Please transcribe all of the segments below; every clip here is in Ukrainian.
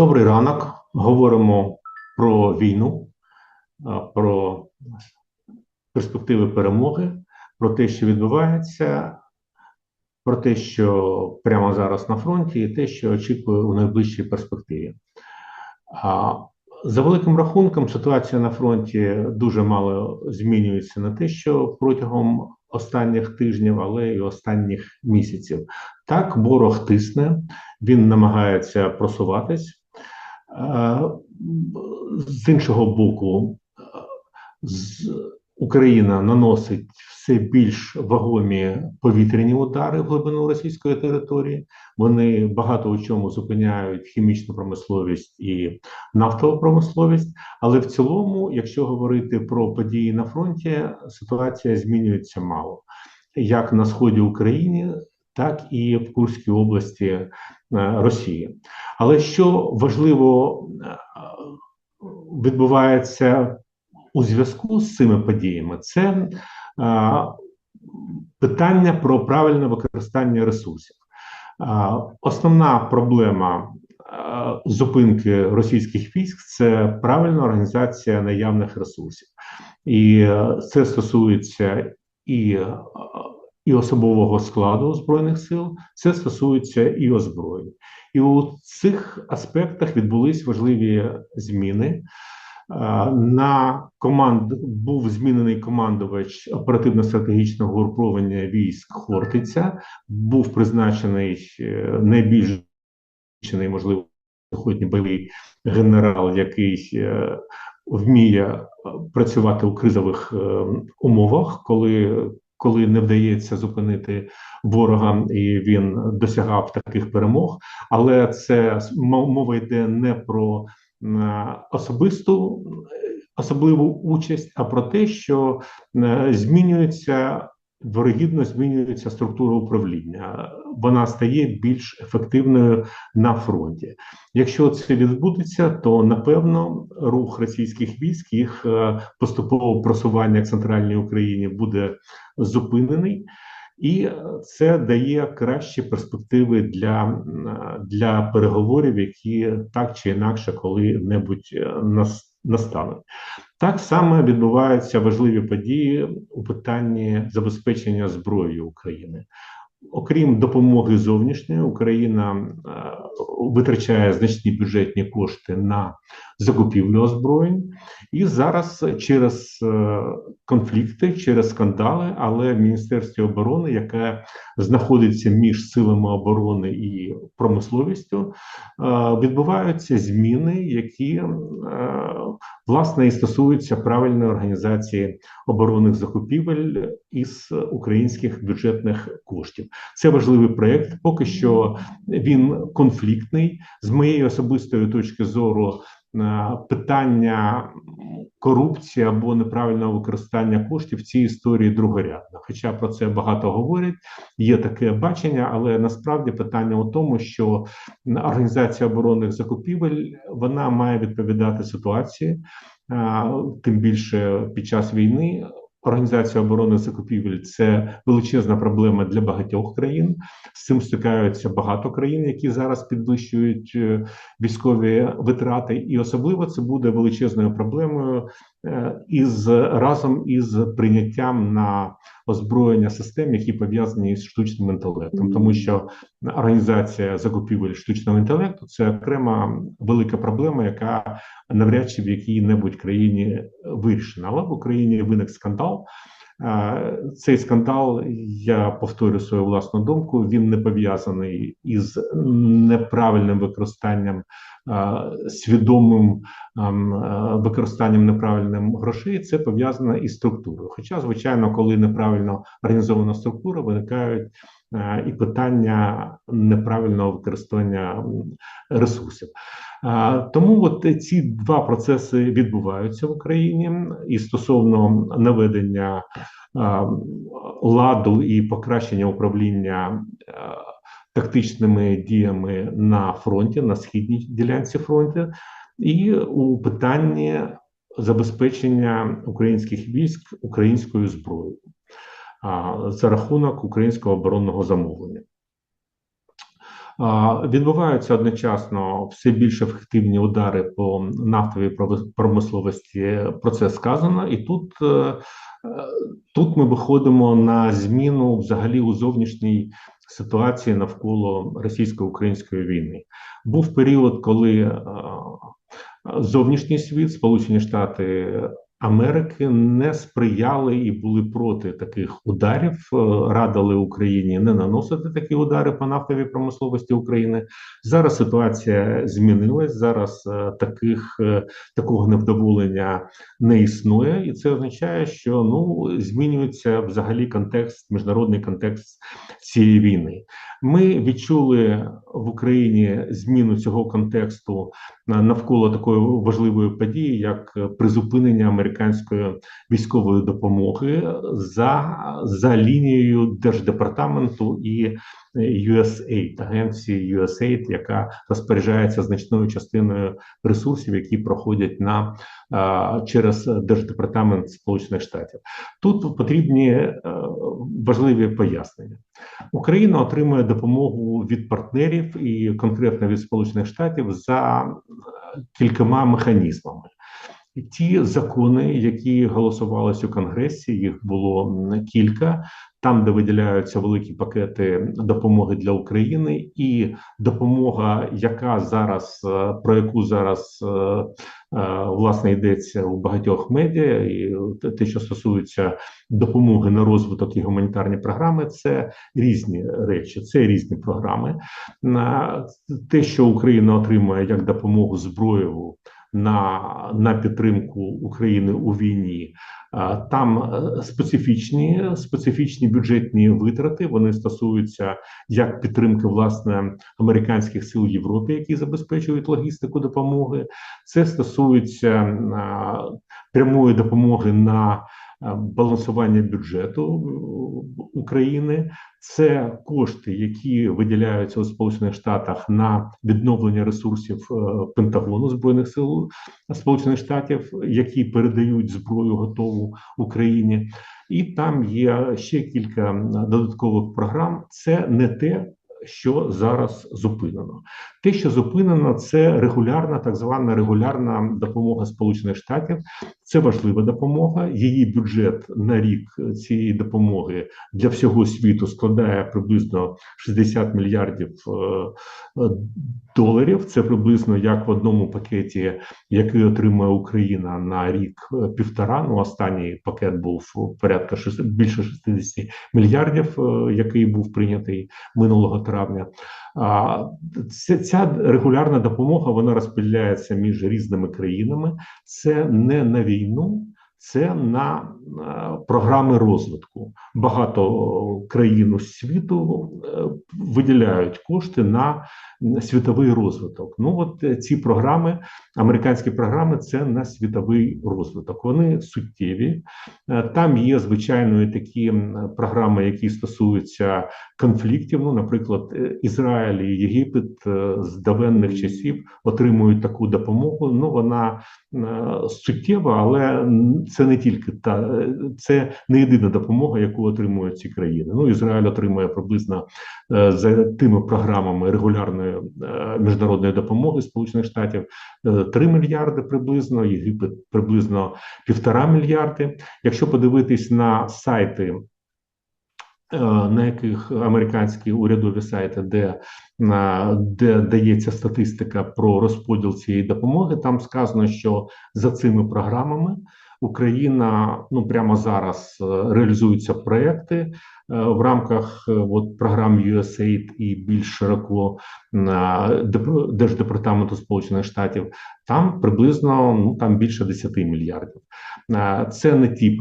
Добрий ранок. Говоримо про війну, про перспективи перемоги, про те, що відбувається, про те, що прямо зараз на фронті, і те, що очікує у найближчій перспективі. За великим рахунком, ситуація на фронті дуже мало змінюється на те, що протягом останніх тижнів, але й останніх місяців. Так, ворог тисне, він намагається просуватись. Е, З іншого боку, е, Україна наносить все більш вагомі повітряні удари в глибину російської території. Вони багато у чому зупиняють хімічну промисловість і нафтову промисловість. Але в цілому, якщо говорити про події на фронті, ситуація змінюється мало як на сході України, так і в Курській області е, Росії. Але що важливо е, відбувається у зв'язку з цими подіями, це е, питання про правильне використання ресурсів. Основна проблема зупинки російських військ це правильна організація наявних ресурсів, і це стосується і, і особового складу збройних сил, це стосується і озброєнь. І у цих аспектах відбулись важливі зміни. Е, На команд був змінений командувач оперативно-стратегічного угруповання військ Хортиця, був призначений е, найбільш можливо, сьогодні бойовий генерал, який е, вміє працювати у кризових умовах, коли, коли не вдається зупинити ворога, і він досягав таких перемог. Але це мова йде не про особисту особливу участь, а про те, що змінюється вирогідно змінюється структура управління. Вона стає більш ефективною на фронті. Якщо це відбудеться, то напевно рух російських військ, їх е, поступове просування к центральній Україні буде зупинений. І це дає кращі перспективи для, для переговорів, які так чи інакше коли-небудь е, нас- настануть. Так само відбуваються важливі події у питанні забезпечення зброєю України. Окрім допомоги зовнішньої, Україна е, витрачає значні бюджетні кошти на закупівлю озброєнь, і зараз через е, конфлікти, через скандали, але в Міністерстві оборони, яке знаходиться між силами оборони і промисловістю, е, відбуваються зміни, які е, власне і стосуються правильної організації оборонних закупівель із українських бюджетних коштів. Це важливий проєкт. Поки що він конфліктний з моєї особистої точки зору. Е, Питання корупції або неправильного використання коштів в цій історії другорядна. Хоча про це багато говорять, є таке бачення, але насправді питання у тому, що організація оборонних закупівель вона має відповідати ситуації, тим більше під час війни. Організація оборони закупівель це величезна проблема для багатьох країн. З цим стикаються багато країн, які зараз підвищують е, військові витрати, і особливо це буде величезною проблемою із разом із прийняттям на озброєння систем, які пов'язані з штучним інтелектом, тому що організація закупівель штучного інтелекту це окрема велика проблема, яка навряд чи в якій-небудь країні вирішена. Але в Україні виник скандал. Цей скандал, я повторю свою власну думку, він не пов'язаний із неправильним використанням, свідомим ем, використанням неправильним грошей. Це пов'язано із структурою. Хоча, звичайно, коли неправильно організована структура, виникають і питання неправильного використання ресурсів. Тому от ці два процеси відбуваються в Україні і стосовно наведення ладу і покращення управління тактичними діями на фронті, на східній ділянці фронту, і у питанні забезпечення українських військ українською зброєю за рахунок українського оборонного замовлення. Відбуваються одночасно все більш ефективні удари по нафтовій промисловості. Про це сказано, і тут е, тут ми виходимо на зміну взагалі у зовнішній ситуації навколо російсько-української війни. Був період, коли е, зовнішній світ, Сполучені Штати Америки не сприяли і були проти таких ударів, е, радили Україні не наносити такі удари по нафтовій промисловості України. Зараз ситуація змінилась. Зараз е, таких е, такого невдоволення не існує, і це означає, що ну змінюється взагалі контекст, міжнародний контекст цієї війни. Ми відчули в Україні зміну цього контексту навколо такої важливої події, як призупинення американської військової допомоги за за лінією держдепартаменту і USAID, агенції USAID, яка розпоряджається значною частиною ресурсів, які проходять на через держдепартамент Сполучених Штатів. Тут потрібні важливі пояснення. Україна отримує допомогу від партнерів і конкретно від Сполучених Штатів за кількома механізмами. Ті закони, які голосувалися у Конгресі, їх було кілька. Там, де виділяються великі пакети допомоги для України, і допомога, яка зараз е, про яку зараз е, е, власне йдеться у багатьох медіа, і те, що стосується допомоги на розвиток і гуманітарні програми, це різні речі, це різні програми. Те, що Україна отримує як допомогу зброєву на, на підтримку України у війні. Там е, специфічні специфічні бюджетні витрати вони стосуються як підтримки власне американських сил Європи, які забезпечують логістику допомоги. Це стосується прямої допомоги на балансування бюджету України. Це кошти, які виділяються у Сполучених Штатах на відновлення ресурсів е, Пентагону збройних сил Сполучених Штатів, які передають зброю готову Україні, і там є ще кілька додаткових програм. Це не те, що зараз зупинено. Те, що зупинено, це регулярна, так звана регулярна допомога Сполучених Штатів. Це важлива допомога. Її бюджет на рік цієї допомоги для всього світу складає приблизно 60 мільярдів е, доларів. Це приблизно як в одному пакеті, який отримує Україна на рік е, півтора. Ну останній пакет був порядка більше 60 мільярдів, е, який був прийнятий минулого травня. Ця, регулярна допомога вона розподіляється між різними країнами. Це не на війну, це на програми розвитку. Багато країн світу е, виділяють кошти на світовий розвиток. Ну от е, ці програми, американські програми, це на світовий розвиток. Вони суттєві. Е, там є звичайно і такі програми, які стосуються конфліктів. Ну, наприклад, Ізраїль і Єгипет з давенних часів отримують таку допомогу. Ну вона суттєва, але це не тільки та це не єдина допомога, яку отримують ці країни. Ну Ізраїль отримує приблизно е, за тими програмами регулярної е, міжнародної допомоги Сполучених Штатів 3 е, мільярди приблизно, Єгипет приблизно півтора мільярди. Якщо подивитись на сайти. На яких американські урядові сайти, де де дається статистика про розподіл цієї допомоги, там сказано, що за цими програмами Україна ну прямо зараз е, реалізуються проекти е, в рамках е, от програм USAID і більш широко Держдепартаменту Сполучених Штатів. Там приблизно ну там більше 10 мільярдів. Це не ті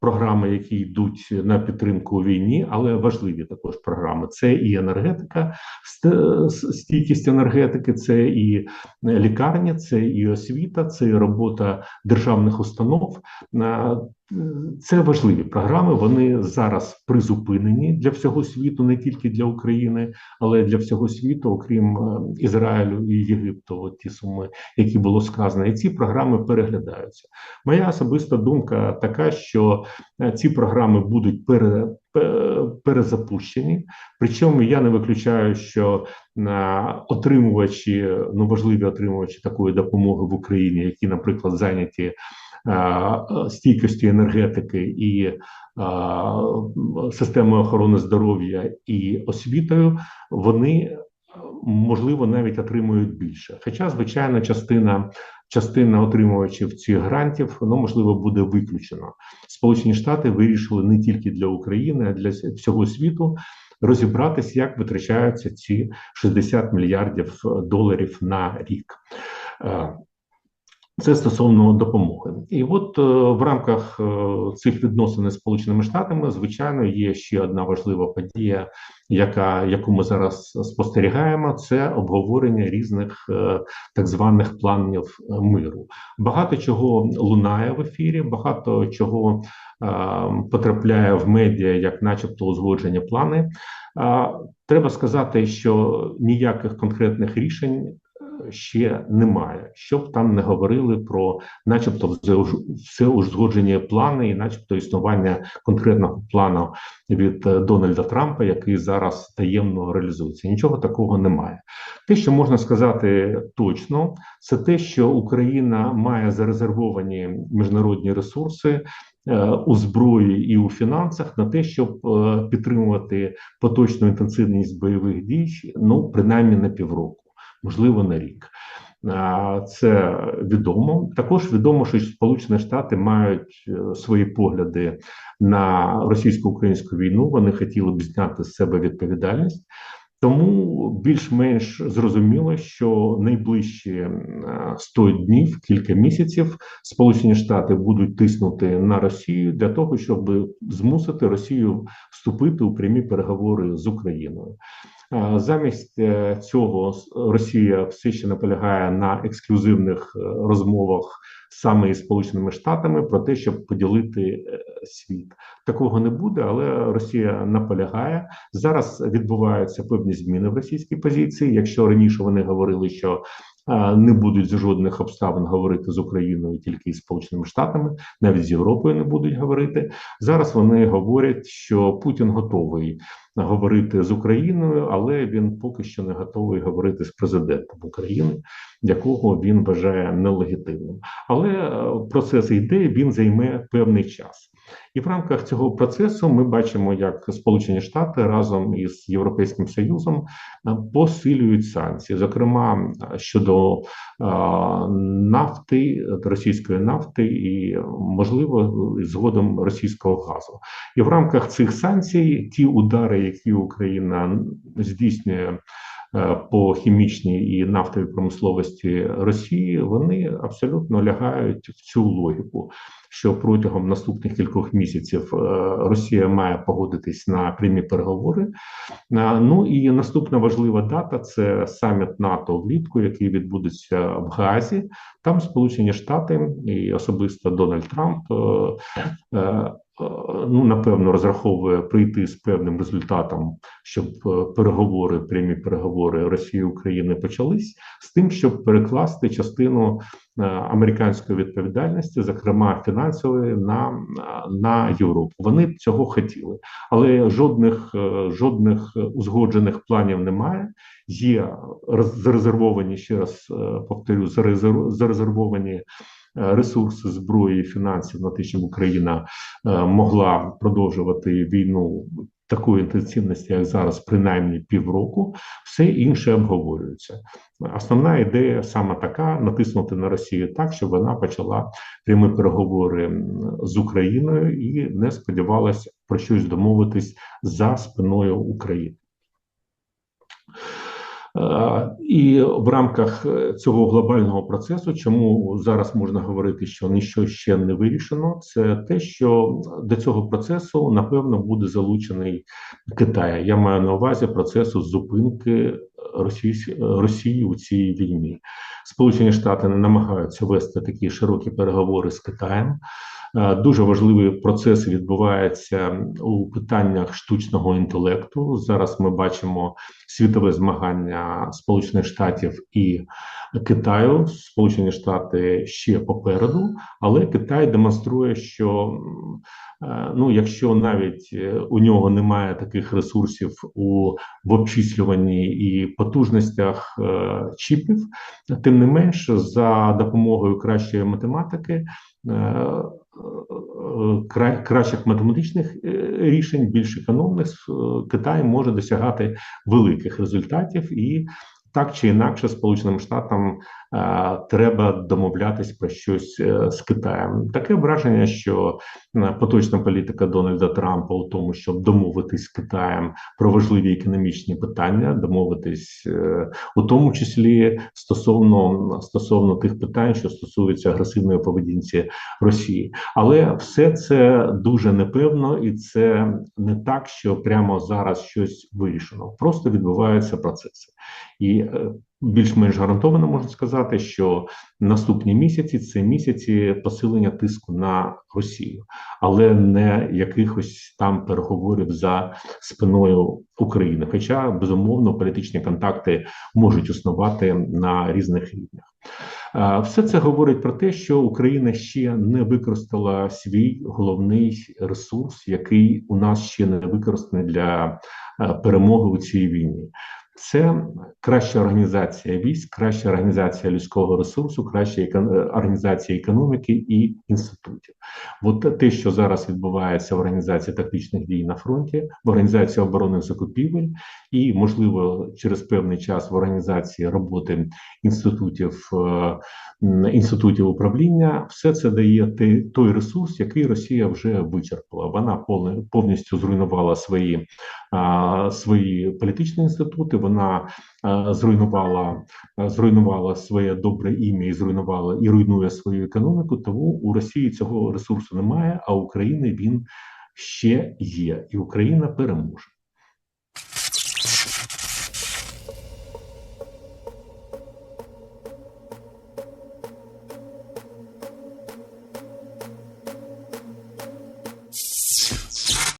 програми, які йдуть на підтримку у війні, але важливі також програми. Це і енергетика, стійкість енергетики, це і лікарня, це і освіта, це і робота державних установ. Це важливі програми. Вони зараз призупинені для всього світу, не тільки для України, але для всього світу, окрім е, Ізраїлю і Єгипту. От ті суми, які було сказано, і ці програми переглядаються. Моя особиста думка така, що е, ці програми будуть пере, перезапущені. Причому я не виключаю, що отримувачі, ну важливі отримувачі такої допомоги в Україні, які, наприклад, зайняті стійкості енергетики і системою охорони здоров'я і освітою, вони можливо навіть отримують більше. Хоча, звичайно, частина частина отримувачів цих грантів ну можливо буде виключено. Сполучені Штати вирішили не тільки для України, а для всього світу розібратися, як витрачаються ці 60 мільярдів доларів на рік. Е, це стосовно допомоги, і от е, в рамках е, цих відносин з сполученими штатами, звичайно, є ще одна важлива подія, яка яку ми зараз спостерігаємо, це обговорення різних е, так званих планів миру. Багато чого лунає в ефірі, багато чого потрапляє в медіа, як, начебто, узгодження плани. Треба сказати, що ніяких конкретних рішень ще немає, щоб там не говорили про, начебто, все узгоджені плани, і, начебто, існування конкретного плану від е, Дональда Трампа, який зараз таємно реалізується. Нічого такого немає. Те, що можна сказати точно, це те, що Україна має зарезервовані міжнародні ресурси. Е, у зброї і у фінансах на те, щоб е, підтримувати поточну інтенсивність бойових дій, ну принаймні на півроку можливо на рік. Це відомо. Також відомо, що Сполучені Штати мають е, свої погляди на російсько-українську війну. Вони хотіли б зняти з себе відповідальність. Тому більш-менш зрозуміло, що найближчі 100 днів, кілька місяців, Сполучені Штати будуть тиснути на Росію для того, щоб змусити Росію вступити у прямі переговори з Україною. Замість е, цього Росія все ще наполягає на ексклюзивних е, розмовах саме із Сполученими Штатами про те, щоб поділити е, світ. Такого не буде, але Росія наполягає зараз. Відбуваються певні зміни в російській позиції. Якщо раніше вони говорили, що не будуть з жодних обставин говорити з Україною тільки із Сполученими Штатами, навіть з Європою не будуть говорити. Зараз вони говорять, що Путін готовий говорити з Україною, але він поки що не готовий говорити з президентом України, якого він вважає нелегітимним. Але е, процес йде, він займе певний час. І в рамках цього процесу ми бачимо, як Сполучені Штати разом із Європейським Союзом е, посилюють санкції, зокрема щодо нафти, російської нафти і, можливо, згодом російського газу. І в рамках цих санкцій ті удари, які Україна здійснює. Е, по хімічній і нафтовій промисловості Росії вони абсолютно лягають в цю логіку що протягом наступних кількох місяців е, Росія має погодитись на прямі переговори. Е, ну і наступна важлива дата це саміт НАТО влітку, який відбудеться в Газі. Там Сполучені Штати і особисто Дональд Трамп ну напевно розраховує прийти з певним результатом, щоб е, переговори, прямі переговори Росії України почались з тим, щоб перекласти частину е, американської відповідальності, зокрема фінансової, на на Європу. Вони цього хотіли, але жодних жодних узгоджених планів немає. Є зарезервовані ще раз повторю, зарезервовані Е, ресурси зброї, фінансів на те, щоб Україна е, могла продовжувати війну такої інтенсивності, як зараз, принаймні півроку, все інше обговорюється. Основна ідея саме така: натиснути на Росію так, щоб вона почала прямі переговори з Україною і не сподівалася про щось домовитись за спиною України. І в рамках е, цього глобального процесу, чому зараз можна говорити, що ніщо ще не вирішено, це те, що до цього процесу напевно буде залучений Китай. Я маю на увазі процесу зупинки Росії, Росії у цій війні. Сполучені Штати не намагаються вести такі широкі переговори з Китаєм. Е, дуже важливі процеси відбуваються у питаннях штучного інтелекту. Зараз ми бачимо світове змагання Сполучених Штатів і Китаю. Сполучені Штати ще попереду, але Китай демонструє, що е, ну, якщо навіть е, у нього немає таких ресурсів у в обчислюванні і потужностях чіпів, тим не менш за допомогою кращої математики. Е, кращих математичних е, рішень, більш економних, е, Китай може досягати великих результатів і так чи інакше, Сполученим Штатам е, треба домовлятись про щось е, з Китаєм. Таке враження, що е, поточна політика Дональда Трампа у тому, щоб домовитись з Китаєм про важливі економічні питання, домовитись е, у тому числі стосовно стосовно тих питань, що стосуються агресивної поведінці Росії, але все це дуже непевно, і це не так, що прямо зараз щось вирішено. Просто відбуваються процеси і. Більш-менш гарантовано можна сказати, що наступні місяці це місяці посилення тиску на Росію, але не якихось там переговорів за спиною України. Хоча безумовно політичні контакти можуть існувати на різних рівнях. Е, все це говорить про те, що Україна ще не використала свій головний ресурс, який у нас ще не використаний для е, перемоги у цій війні. Це краща організація військ, краща організація людського ресурсу, краща е, організація економіки і інститутів. От те, що зараз відбувається в організації тактичних дій на фронті, в організації оборонних закупівель, і можливо через певний час в організації роботи інститутів е, інститутів управління, все це дає той ресурс, який Росія вже вичерпала. Вона повністю зруйнувала свої свої політичні інститути. Вона зруйнувала зруйнувала своє добре ім'я і зруйнувала і руйнує свою економіку. Тому у Росії цього ресурсу немає. А України він ще є, і Україна переможе.